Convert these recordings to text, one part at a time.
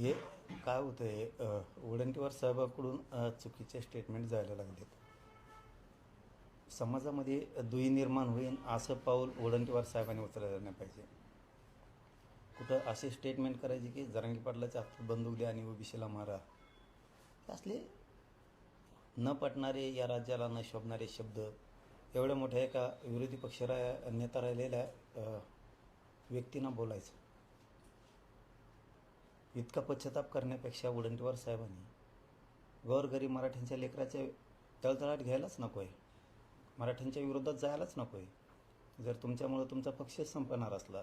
हे काय होतं हे वडंटीवार साहेबाकडून चुकीचे स्टेटमेंट जायला लागलेत. समाजामध्ये दुई निर्माण होईल असं पाऊल वडंटीवार साहेबांनी उचलायला नाही पाहिजे. कुठं असे स्टेटमेंट करायचे की जरांगी पाटलाच्या हातात बंदूक द्या आणि ओबीसीला मारा. असले न पटणारे या राज्याला न शोभणारे शब्द एवढ्या मोठ्या एका विरोधी पक्ष रा नेता राहिलेल्या व्यक्तींना बोलायचं. इतका पश्चाताप करण्यापेक्षा वडंटीवार साहेबांनी गोरगरीब मराठ्यांच्या लेकराच्या तळतळाट घ्यायलाच नको आहे मराठ्यांच्या विरोधात जायलाच नको आहे जर तुमच्यामुळं तुमचा पक्षच संपणार असला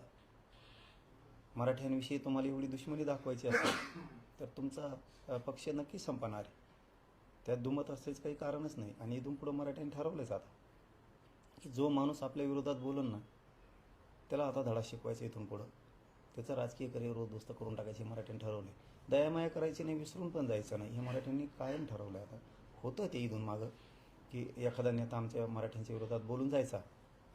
मराठ्यांविषयी तुम्हाला एवढी दुश्मनी दाखवायची असेल तर तुमचा पक्ष नक्की संपणार. आहे त्यात दुमत असल्याचं काही कारणच नाही आणि इथून पुढं मराठ्यांनी ठरवलं जातं की जो माणूस आपल्या विरोधात बोलून ना त्याला आता धडा शिकवायचा इथून पुढं. त्याचं राजकीय करिअर उद्ध्वस्त करून टाकायचे मराठीने ठरवले दयामाया करायची नाही विसरून पण जायचं नाही. हे मराठ्यांनी कायम ठरवलं आता. होतं ते इथून मागं की एखादा नेता आमच्या मराठ्यांच्या विरोधात बोलून जायचा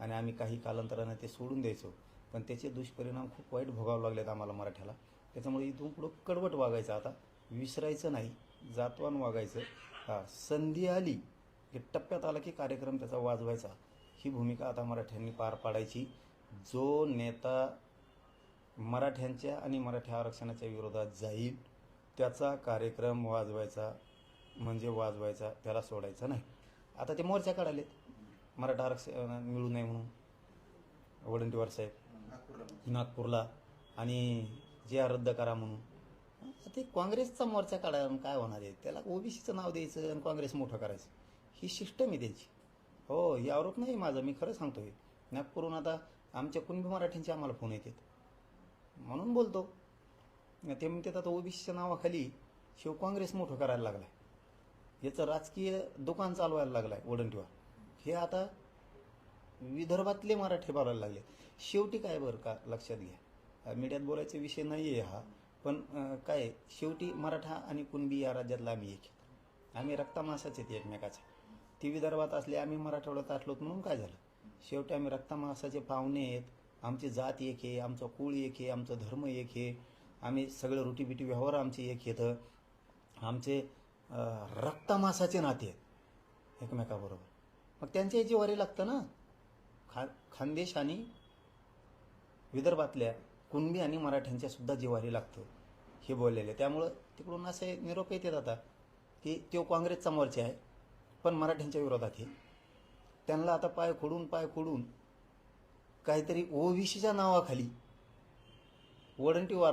आणि आम्ही काही कालांतरानं ते सोडून द्यायचो. पण त्याचे दुष्परिणाम खूप वाईट भोगावे लागलेत आम्हाला मराठ्याला. त्याच्यामुळे इथून पुढं कडवट वागायचं. आता विसरायचं नाही जातवान वागायचं. हा संधी आली की टप्प्यात आला की कार्यक्रम त्याचा वाजवायचा. ही भूमिका आता मराठ्यांनी पार पाडायची. जो नेता मराठ्यांच्या आणि मराठा आरक्षणाच्या विरोधात जाईल त्याचा कार्यक्रम वाजवायचा म्हणजे वाजवायचा त्याला सोडायचा नाही. आता ते मोर्चा काढालेत. मराठा आरक्षण मिळू नये म्हणून. वडंटीवार साहेब नागपूरला. आणि जे आर रद्द करा म्हणून. ते काँग्रेसचा मोर्चा काढा काय होणार आहे? त्याला ओबीसीचं नाव द्यायचं आणि काँग्रेस मोठं करायचं. ही सिस्टम आहे त्यांची. हो ही आरोप नाही माझा मी खरं सांगतोय. नागपूरहून आता आमच्या कुणबी मराठ्यांचे आम्हाला फोन येतात. म्हणून बोलतो. ते म्हणतात आता ओबीसीच्या नावाखाली शिव काँग्रेस मोठं करायला लागलाय. याचं राजकीय दुकान चालवायला लागलाय वडंटीवर हे आता विदर्भातले मराठे बोलायला लागले शेवटी काय बरं का? लक्षात घ्या. मीडियात बोलायचा विषय नाही आहे हा पण काय शेवटी मराठा आणि कुणबी या राज्यातला आम्ही एक आम्ही रक्तामासाच आहेत एकमेकाचे. ती विदर्भात असले आम्ही मराठवाड्यात असलोत म्हणून काय झालं? शेवटी आम्ही रक्तामासाचे पाहुणे आहेत. आमची जात एक आहे आमचा कुळ एक आहे आमचा धर्म एक आहे. आम्ही सगळं रुटीबिटी व्यवहार आमचे एक येतं आमचे रक्तमासाचे रक्तामासाचे नाते आहेत. एकमेकाबरोबर. मग त्यांच्या याची वारी लागतं ना खा खानदेश आणि विदर्भातल्या कुणबी आणि मराठ्यांच्या सुद्धा जिवारी लागतं हे बोललेले. त्यामुळं तिकडून असे निरोप येतात आता की तो काँग्रेसचा मोर्चा आहे पण मराठ्यांच्या विरोधात आहे. त्यांना आता पाय खोडून पाय खोडून काहीतरी ओबीसीच्या नावाखाली वडंटीवार